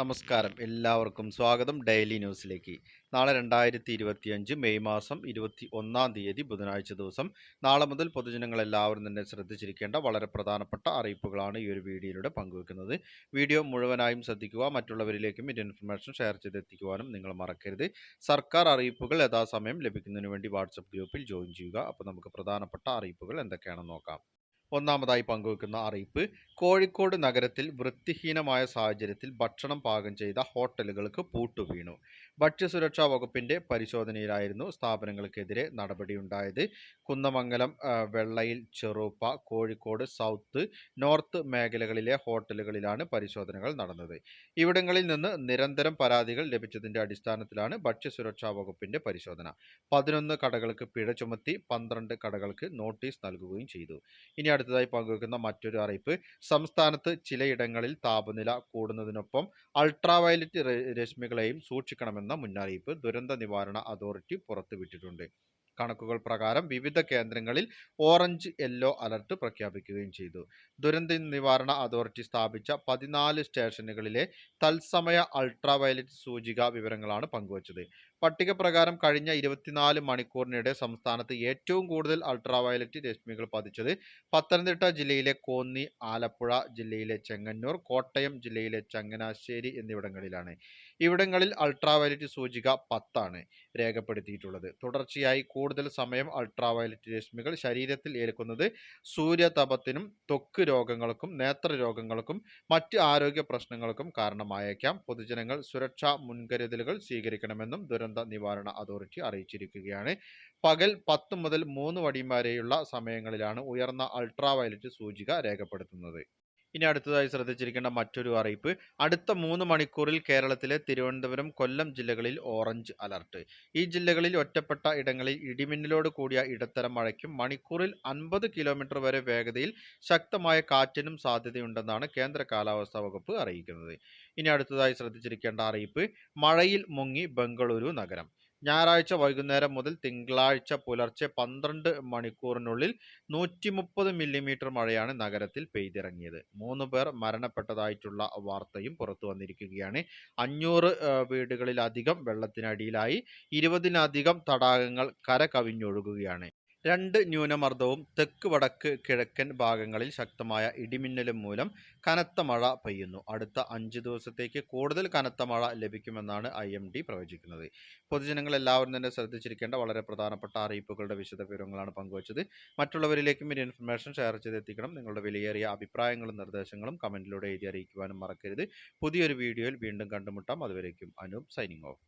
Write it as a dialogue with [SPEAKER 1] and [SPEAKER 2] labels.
[SPEAKER 1] നമസ്കാരം. എല്ലാവർക്കും സ്വാഗതം ഡെയിലി ന്യൂസിലേക്ക്. നാളെ രണ്ടായിരത്തി ഇരുപത്തിയഞ്ച് മെയ് മാസം ഇരുപത്തി ഒന്നാം തീയതി ബുധനാഴ്ച ദിവസം. നാളെ മുതൽ പൊതുജനങ്ങൾ എല്ലാവരും തന്നെ ശ്രദ്ധിച്ചിരിക്കേണ്ട വളരെ പ്രധാനപ്പെട്ട അറിയിപ്പുകളാണ് ഈ ഒരു വീഡിയോയിലൂടെ പങ്കുവെക്കുന്നത്. വീഡിയോ മുഴുവനായും ശ്രദ്ധിക്കുക മറ്റുള്ളവരിലേക്കും ഇതിന്റെ ഇൻഫർമേഷൻ ഷെയർ ചെയ്തെത്തിക്കുവാനും നിങ്ങൾ മറക്കരുത്. സർക്കാർ അറിയിപ്പുകൾ യഥാസമയം ലഭിക്കുന്നതിന് വേണ്ടി വാട്സപ്പ് ഗ്രൂപ്പിൽ ജോയിൻ ചെയ്യുക. അപ്പോൾ നമുക്ക് പ്രധാനപ്പെട്ട അറിയിപ്പുകൾ എന്തൊക്കെയാണെന്ന് നോക്കാം. ഒന്നാമതായി പങ്കുവെക്കുന്ന അറിയിപ്പ് കോഴിക്കോട് നഗരത്തിൽ വൃത്തിഹീനമായ സാഹചര്യത്തിൽ ഭക്ഷണം പാകം ചെയ്ത ഹോട്ടലുകൾക്ക് പൂട്ടുവീണു ഭക്ഷ്യസുരക്ഷാ വകുപ്പിന്റെ പരിശോധനയിലായിരുന്നു സ്ഥാപനങ്ങൾക്കെതിരെ നടപടിയുണ്ടായത്. കുന്നമംഗലം വെള്ളയിൽ ചെറുപ്പ കോഴിക്കോട് സൗത്ത് നോർത്ത് മേഖലകളിലെ ഹോട്ടലുകളിലാണ് പരിശോധനകൾ നടന്നത്. ഇവിടങ്ങളിൽ നിന്ന് നിരന്തരം പരാതികൾ ലഭിച്ചതിന്റെ അടിസ്ഥാനത്തിലാണ് ഭക്ഷ്യസുരക്ഷാ വകുപ്പിന്റെ പരിശോധന. പതിനൊന്ന് കടകൾക്ക് പിഴ ചുമത്തി പന്ത്രണ്ട് കടകൾക്ക് നോട്ടീസ് നൽകുകയും ചെയ്തു. ഇനി അടുത്തതായി പങ്കുവെക്കുന്ന മറ്റൊരു അറിയിപ്പ്. സംസ്ഥാനത്ത് ചിലയിടങ്ങളിൽ താപനില കൂടുന്നതിനൊപ്പം അൾട്രാവയലറ്റ് വയലറ്റ് രശ്മികളെയും സൂക്ഷിക്കണമെന്ന മുന്നറിയിപ്പ് ദുരന്ത നിവാരണ അതോറിറ്റി പുറത്തുവിട്ടിട്ടുണ്ട്. കണക്കുകൾ പ്രകാരം വിവിധ കേന്ദ്രങ്ങളിൽ ഓറഞ്ച് യെല്ലോ അലർട്ട് പ്രഖ്യാപിക്കുകയും ചെയ്തു. ദുരന്ത നിവാരണ അതോറിറ്റി സ്ഥാപിച്ച പതിനാല് സ്റ്റേഷനുകളിലെ തത്സമയ അൾട്രാവയലറ്റ് സൂചിക വിവരങ്ങളാണ് പങ്കുവച്ചത്. പട്ടിക പ്രകാരം കഴിഞ്ഞ ഇരുപത്തിനാല് മണിക്കൂറിനിടെ സംസ്ഥാനത്ത് ഏറ്റവും കൂടുതൽ അൾട്രാവയലറ്റ് രശ്മികൾ പതിച്ചത് പത്തനംതിട്ട ജില്ലയിലെ കോന്നി ആലപ്പുഴ ജില്ലയിലെ ചെങ്ങന്നൂർ കോട്ടയം ജില്ലയിലെ ചങ്ങനാശ്ശേരി എന്നിവിടങ്ങളിലാണ്. ഇവിടങ്ങളിൽ അൾട്രാവയലറ്റ് സൂചിക പത്താണ് രേഖപ്പെടുത്തിയിട്ടുള്ളത്. തുടർച്ചയായി കൂടുതൽ സമയം അൾട്രാവയലറ്റ് രശ്മികൾ ശരീരത്തിൽ ഏൽക്കുന്നത് സൂര്യതപത്തിനും തൊക്ക് രോഗങ്ങൾക്കും നേത്ര രോഗങ്ങൾക്കും മറ്റ് ആരോഗ്യ പ്രശ്നങ്ങൾക്കും കാരണമായേക്കാം. പൊതുജനങ്ങൾ സുരക്ഷാ മുൻകരുതലുകൾ സ്വീകരിക്കണമെന്നും ദുരന്ത നിവാരണ അതോറിറ്റി അറിയിച്ചിരിക്കുകയാണ്. പകൽ പത്ത് മുതൽ മൂന്ന് വടിയും വരെയുള്ള സമയങ്ങളിലാണ് ഉയർന്ന അൾട്രാവയലറ്റ് സൂചിക രേഖപ്പെടുത്തുന്നത്. ഇനി അടുത്തതായി ശ്രദ്ധിച്ചിരിക്കേണ്ട മറ്റൊരു അറിയിപ്പ്. അടുത്ത മൂന്ന് മണിക്കൂറിൽ കേരളത്തിലെ തിരുവനന്തപുരം കൊല്ലം ജില്ലകളിൽ ഓറഞ്ച് അലർട്ട്. ഈ ജില്ലകളിൽ ഒറ്റപ്പെട്ട ഇടങ്ങളിൽ ഇടിമിന്നലോട് കൂടിയ ഇടത്തരം മഴയ്ക്കും മണിക്കൂറിൽ അൻപത് കിലോമീറ്റർ വരെ വേഗതയിൽ ശക്തമായ കാറ്റിനും സാധ്യതയുണ്ടെന്നാണ് കേന്ദ്ര കാലാവസ്ഥാ വകുപ്പ് അറിയിക്കുന്നത്. ഇനി അടുത്തതായി ശ്രദ്ധിച്ചിരിക്കേണ്ട അറിയിപ്പ് മഴയിൽ മുങ്ങി ബംഗളൂരു നഗരം. ഞായറാഴ്ച വൈകുന്നേരം മുതൽ തിങ്കളാഴ്ച പുലർച്ചെ പന്ത്രണ്ട് മണിക്കൂറിനുള്ളിൽ നൂറ്റി മുപ്പത് മില്ലിമീറ്റർ മഴയാണ് നഗരത്തിൽ പെയ്തിറങ്ങിയത്. മൂന്ന് പേർ മരണപ്പെട്ടതായിട്ടുള്ള വാർത്തയും പുറത്തു വന്നിരിക്കുകയാണ്. അഞ്ഞൂറ് വീടുകളിലധികം വെള്ളത്തിനടിയിലായി. ഇരുപതിലധികം തടാകങ്ങൾ കര കവിഞ്ഞൊഴുകുകയാണ് രണ്ട് ന്യൂനമർദ്ദവും തെക്ക് വടക്ക് കിഴക്കൻ ഭാഗങ്ങളിൽ ശക്തമായ ഇടിമിന്നലും മൂലം കനത്ത മഴ പെയ്യുന്നു. അടുത്ത അഞ്ച് ദിവസത്തേക്ക് കൂടുതൽ കനത്ത മഴ ലഭിക്കുമെന്നാണ് ഐ എം ഡി പ്രവചിക്കുന്നത്. പൊതുജനങ്ങൾ എല്ലാവരും തന്നെ ശ്രദ്ധിച്ചിരിക്കേണ്ട വളരെ പ്രധാനപ്പെട്ട അറിയിപ്പുകളുടെ വിശദ വിവരങ്ങളാണ് പങ്കുവച്ചത്. മറ്റുള്ളവരിലേക്കും ഈ ഇൻഫർമേഷൻ ഷെയർ ചെയ്തെത്തിക്കണം. നിങ്ങളുടെ വിലയേറിയ അഭിപ്രായങ്ങളും നിർദ്ദേശങ്ങളും കമന്റിലൂടെ എഴുതി അറിയിക്കുവാനും മറക്കരുത്. പുതിയൊരു വീഡിയോയിൽ വീണ്ടും കണ്ടുമുട്ടാം. അതുവരേക്കും അനൂപ് സൈനിങ് ഓഫ്.